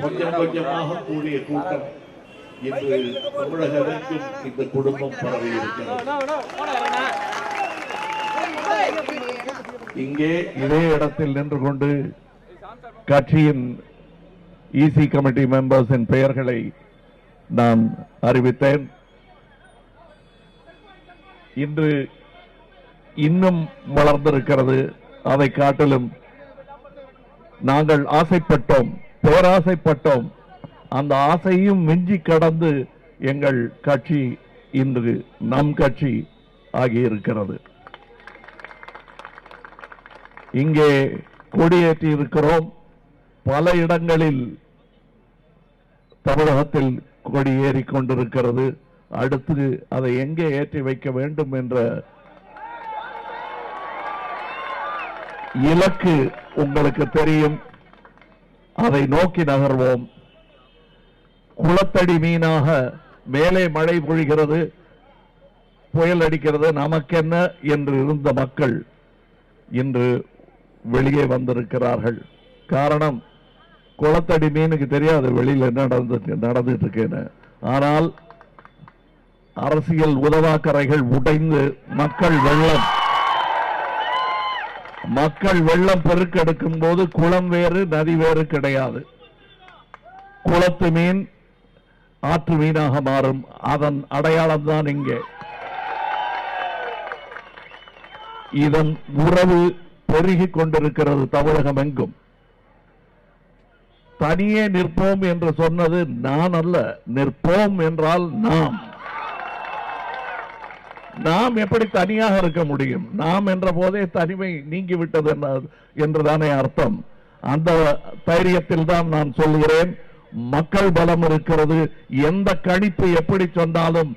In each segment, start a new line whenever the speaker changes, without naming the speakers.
கொஞ்சம் கொஞ்சமாக கூடிய கூட்டம் இன்று தமிழகமெங்கும் இந்த குடும்பம் பரவி இருக்கிறது இங்கே இதே இடத்தில் நின்று கொண்டு கட்சியின் இசி கமிட்டி மெம்பர்ஸின் பெயர்களை நான் அறிவித்தேன். இன்று இன்னும் வளர்ந்திருக்கிறது. அதை காட்டிலும் நாங்கள் ஆசைப்பட்டோம் பேராசைப்பட்டோம். அந்த ஆசையும் மிஞ்சி கடந்து எங்கள் கட்சி இன்று நம் கட்சி ஆகியிருக்கிறது இங்கே கொடியேற்றி இருக்கிறோம். பல இடங்களில் தமிழகத்தில் கொடி ஏறிக் கொண்டிருக்கிறது. அடுத்து அதை எங்கே ஏற்றி வைக்க வேண்டும் என்ற இலக்கு உங்களுக்கு தெரியும். அதை நோக்கி நகர்வோம். குளத்தடி மீனாக மேலே மழை பொழிகிறது. புயல் அடிக்கிறது. நமக்கென்ன? என்று இருந்த மக்கள் இன்று வெளியே வந்திருக்கிறார்கள். காரணம் குளத்தடி மீனுக்கு தெரியாது வெளியில என்ன நடந்து நடந்துட்டு இருக்கேன்னு ஆனால் அரசியல் உதவாக்கரைகள் உடைந்து மக்கள் வெள்ளம். மக்கள் வெள்ளம் பெருக்கெடுக்கும் போது குளம் வேறு நதி வேறு கிடையாது. குளத்து மீன் ஆற்று மீனாக மாறும். அதன் அடையாளம் தான் இங்கே. இதன் உறவு பெருகிக் கொண்டிருக்கிறது தமிழகம் எங்கும் தனியே நிற்போம் என்று சொன்னது நான் அல்ல நிற்போம் என்றால் நாம். நாம் எப்படி தனியாக இருக்க முடியும்? நாம் என்ற போதே தனிமை நீங்கிவிட்டது என்று என்றுதானே அர்த்தம். அந்த தைரியத்தில் தான் நான் சொல்கிறேன் மக்கள் பலம் இருக்கிறது. எந்த கணிப்பு எப்படி சொன்னாலும்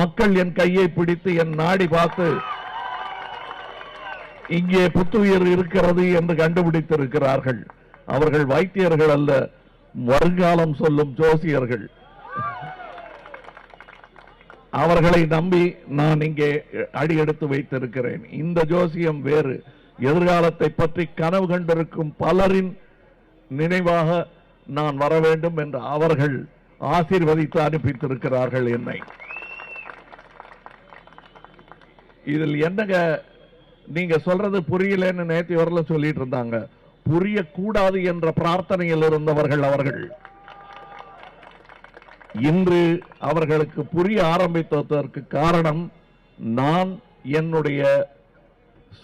மக்கள் என் கையை பிடித்து என் நாடி பார்த்து இங்கே புத்துயிர் இருக்கிறது என்று கண்டுபிடித்திருக்கிறார்கள். அவர்கள் வைத்தியர்கள் அல்ல வருங்காலம் சொல்லும் ஜோசியர்கள். அவர்களை நம்பி நான் இங்கே அடியெடுத்து வைத்திருக்கிறேன். இந்த ஜோசியம் வேறு. எதிர்காலத்தை பற்றி கனவு கண்டிருக்கும் பலரின் நினைவாக நான் வர வேண்டும் என்று அவர்கள் ஆசீர்வதித்து அனுப்பித்திருக்கிறார்கள் என்னை. இதில் என்னங்க நீங்க சொல்றது புரியலன்னு நேற்று வரல சொல்லிட்டு இருந்தாங்க. புரியக்கூடாது என்ற பிரார்த்தனையில் இருந்தவர்கள் அவர்கள். இன்று அவர்களுக்கு புரிய ஆரம்பித்ததற்கு காரணம் நான் என்னுடைய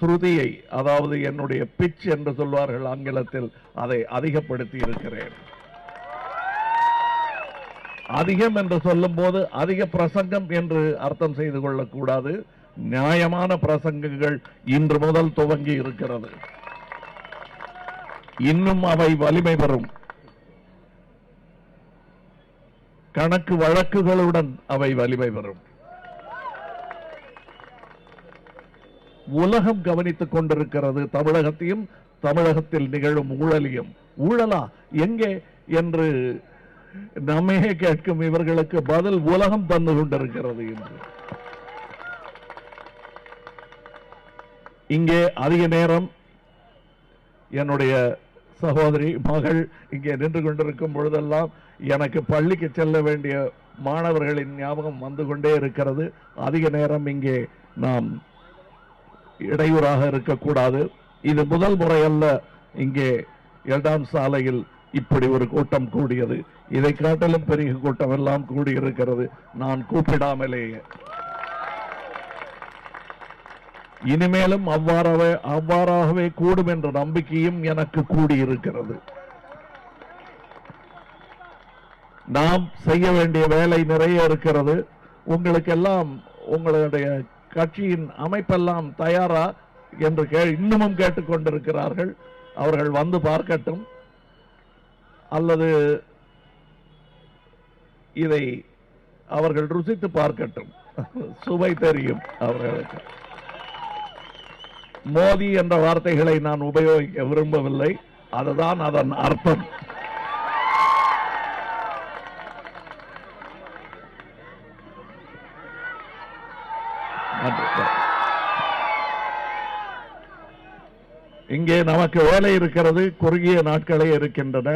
ஸ்ருதியை அதாவது என்னுடைய பிச் என்று சொல்வார்கள் ஆங்கிலத்தில் அதை அதிகப்படுத்தி இருக்கிறேன். அதிகம் என்று சொல்லும்போது அதிக பிரசங்கம் என்று அர்த்தம் செய்து கொள்ளக்கூடாது. நியாயமான பிரசங்கங்கள் இன்று முதல் துவங்கி இருக்கிறது. இன்னும் அவை வலிமை பெறும். கணக்கு வழக்குகளுடன் அவை வலிமை பெறும். உலகம் கவனித்துக் கொண்டிருக்கிறது தமிழகத்தையும் தமிழகத்தில் நிகழும் ஊழலையும். ஊழலா? எங்கே என்று நம்மையே கேட்கும் இவர்களுக்கு பதில் உலகம் தந்து கொண்டிருக்கிறது என்று இங்கே அதிக நேரம் என்னுடைய சகோதரி மகள் இங்கே நின்று கொண்டிருக்கும் பொழுதெல்லாம் எனக்கு பள்ளிக்கு செல்ல வேண்டிய மாணவர்களின் ஞாபகம் வந்து கொண்டே இருக்கிறது. அதிக நேரம் இங்கே நாம் இடையூறாக இருக்கக்கூடாது. இது முதல் முறையல்ல. இங்கே இரண்டாம் சாலையில் இப்படி ஒரு கூட்டம் கூடியது. இதை காட்டிலும் பெரிய கூட்டம் எல்லாம் கூடியிருக்கிறது. நான் கூப்பிடாமலேயே. இனிமேலும் அவ்வாறாகவே அவ்வாறாகவே கூடும் என்ற நம்பிக்கையும் எனக்கு கூடியிருக்கிறது. நாம் செய்ய வேண்டிய வேலை நிறைய இருக்கிறது. உங்களுக்கெல்லாம் உங்களுடைய கட்சியின் அமைப்பெல்லாம் தயாரா என்று கே இன்னமும் கேட்டுக்கொண்டிருக்கிறார்கள். அவர்கள் வந்து பார்க்கட்டும். அல்லது இதை அவர்கள் ருசித்து பார்க்கட்டும். சுவை தெரியும் அவர்களுக்கு. மோதி என்ற வார்த்தைகளை நான் உபயோகிக்க விரும்பவில்லை. அதுதான் அதன் அர்த்தம். இங்கே நமக்கு வேலை இருக்கிறது குறுகிய நாட்களே இருக்கின்றன.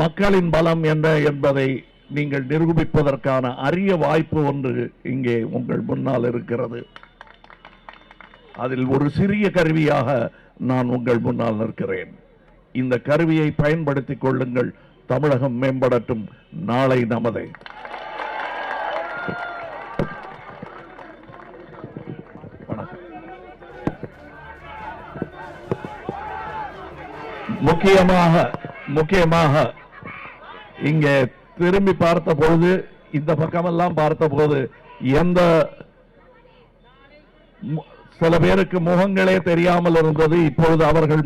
மக்களின் பலம் என்ன என்பதை நீங்கள் நிரூபிப்பதற்கான அரிய வாய்ப்பு ஒன்று இங்கே உங்கள் முன்னால் இருக்கிறது. அதில் ஒரு சிறிய கருவியாக நான் உங்கள் முன்னால் நிற்கிறேன். இந்த கருவியை பயன்படுத்திக் கொள்ளுங்கள். தமிழகம் மேம்படட்டும். நாளை நமதே. முக்கியமாக முக்கியமாக இங்கே திரும்பி பார்த்த பொழுது இந்த பக்கமெல்லாம் பார்த்த போது எந்த சில பேருக்கு முகங்களே தெரியாமல் இருந்தது. இப்பொழுது அவர்கள்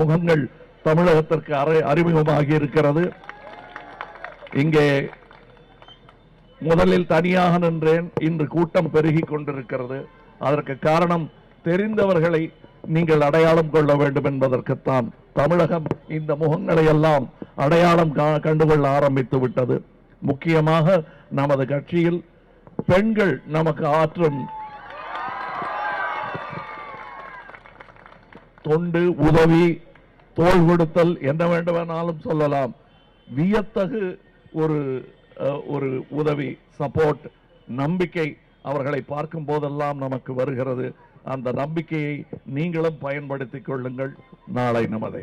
முகங்கள் தமிழகத்திற்கு அறிமுகமாகி இருக்கிறது. இங்கே முதலில் தனியாக நின்றேன். இன்று கூட்டம் பெருகி கொண்டிருக்கிறது. அதற்கு காரணம் தெரிந்தவர்களை நீங்கள் அடையாளம் கொள்ள வேண்டும் என்பதற்குத்தான் தமிழகம் இந்த முகங்களை எல்லாம் அடையாளம் கண்டுகொள்ள ஆரம்பித்து விட்டது. முக்கியமாக நமது கட்சியில் பெண்கள் நமக்கு ஆற்றும் தொண்டு உதவி தோல் கொடுத்தல் என்ன வேண்டுமானாலும் சொல்லலாம். வியத்தகு ஒரு ஒரு உதவி சப்போர்ட் நம்பிக்கை அவர்களை பார்க்கும் போதெல்லாம் நமக்கு வருகிறது. அந்த நம்பிக்கையை நீங்களும் பயன்படுத்திக் கொள்ளுங்கள். நாளை நமதே.